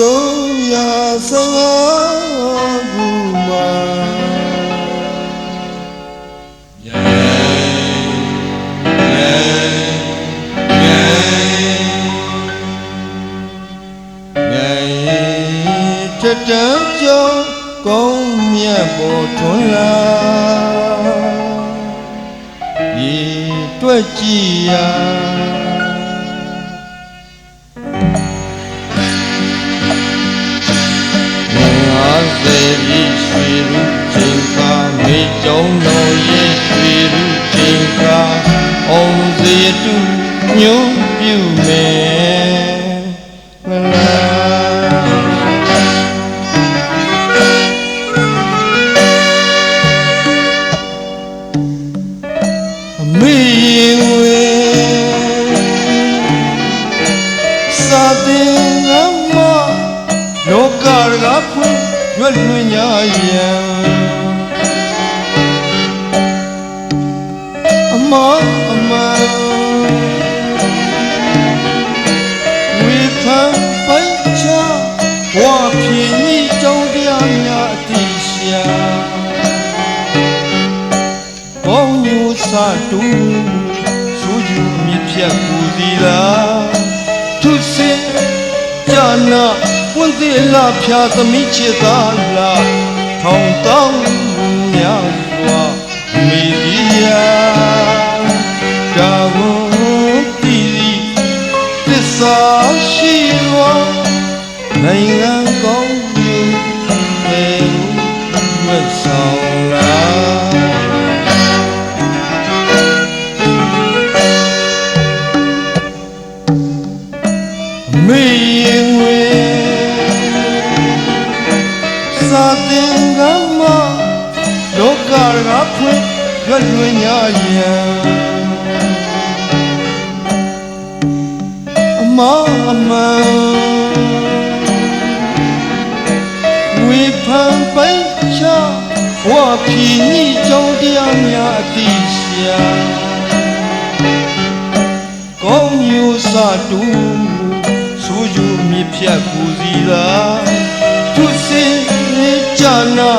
ထောင်သုံးရာဆယ်ငါးခုမှာ ngày chất trắng cho con mẹ bộ thuần la vì tuổi nhung biểu mẹ la အမေရင်ဝေစာတင်ငါမလောကရကဖွင့်ရွတ်လွင်ညာယံအမအမ င်းညူစာတူဆူယူမြစ်ဖြတ်ပူစီလာသူစင်ဂျာနာပွင့်သေးလာဖြာသမီးချစ်သားလာထောင်တောင်းများစွာမိဒီယာဒါဝတီရီသစ္စာရှိဝနိုင်ငံ ရွတ်လွင်ညာယံအမအမန်ဝေဖန်ပိုက်ချဝါဖြီညိကြောင့်တရားများအတိရှာကောင်းမျိုးစတူဆူယူမြစ်ဖြတ်ကူစီသာသူစင်ကြနာ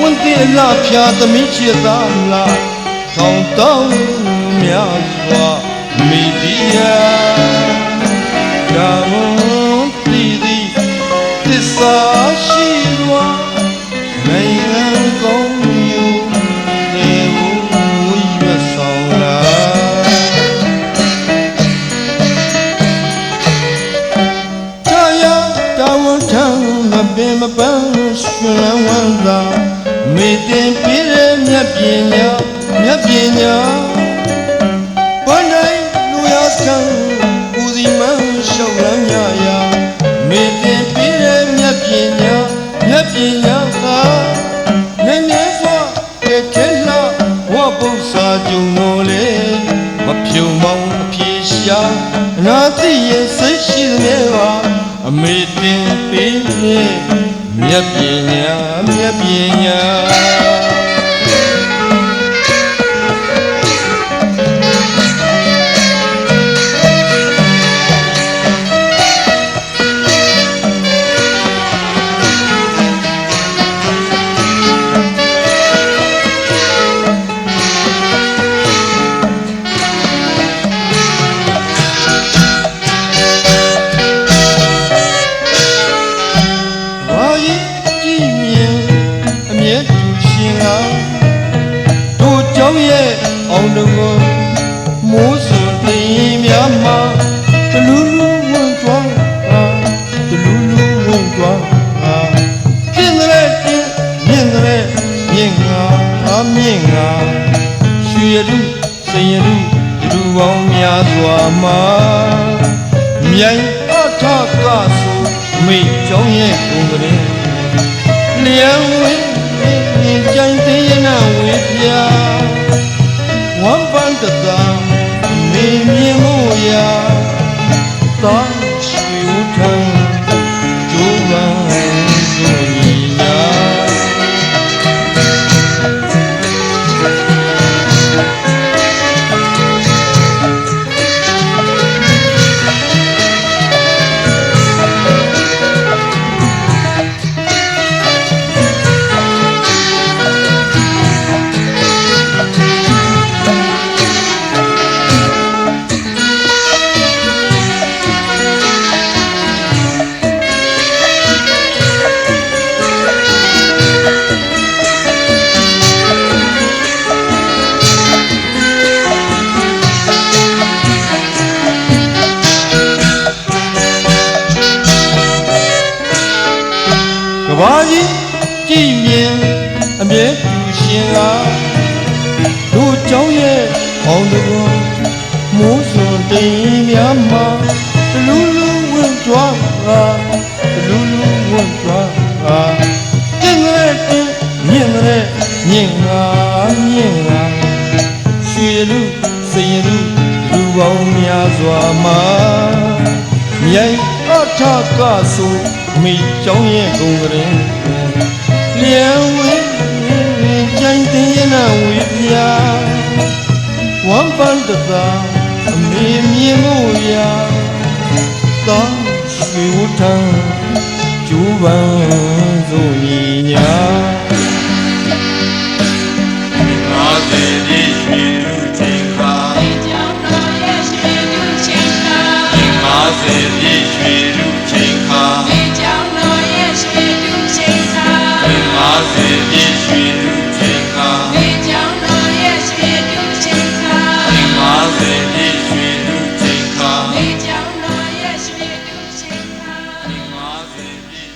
ဝန်တေလာဖြာသမီးချစ်သာလာ ထောင်တောင်းများစွာမိဒီယာဒါ တ်ပညာဘာနိုင်လူရဆံဦးစီမန်းရှောက်လန်းမြရာမေတင်ပြည့်တဲ့မြတ်ပညာမြတ်ပညာဟာနည်းနည်းစွာကဲခဲလာဝပု္ပ္ပစာကြုံတော်လေမဖြုံမောင်းအပြေရှာအနာသိရဲ့စိတ်ရှိသမျှပါအမေတင်ပေးရဲ့မြတ်ပညာမြတ်ပညာ ရှင်ကတို့ကြောင့်ရဲ့အောင်တကွန်မိုးစွန်သိရင်များမှာတလူလူဝင်ကြွားဟာတလူလူဝင်ကြွားဟာပြင်းတဲ့ပြင်းမြင့်တဲ့မြင့်ငါအမြင့်ငါရွှေရတုစင်ရတုလူပေါင်းများစွာမှာမြိုင်အထကဆိုမိတ်ကြောင့်ရဲ့ကိုယ်ကလေးလျံဝေးကြို တောင်း ဘာကြီးကြည်မြင်အမြဲတူရှင်ကတို့เจ้าရဲ့အောင်တကောမိုးစွန်တိမ်များမှာတလူလူဝင့်ကြွားတာတလူလူဝင့်ကြွားတာတင်ရဲတင်မြင့်ရဲမြင့်ငါမြင့်ငါရွှေလူစင်လူလူပေါင်းများစွာမှာမြိုင်အထကဆို မိကျောင်းရဲ့ဂုံကရင်လျံဝဲကြိုင်တင်ရနာဝေပြာဝမ်ပန်တသာအမေမြင်မို့ရာတောင်းရွှေဝထံကျူပန်းစိုးညီညာ Amen.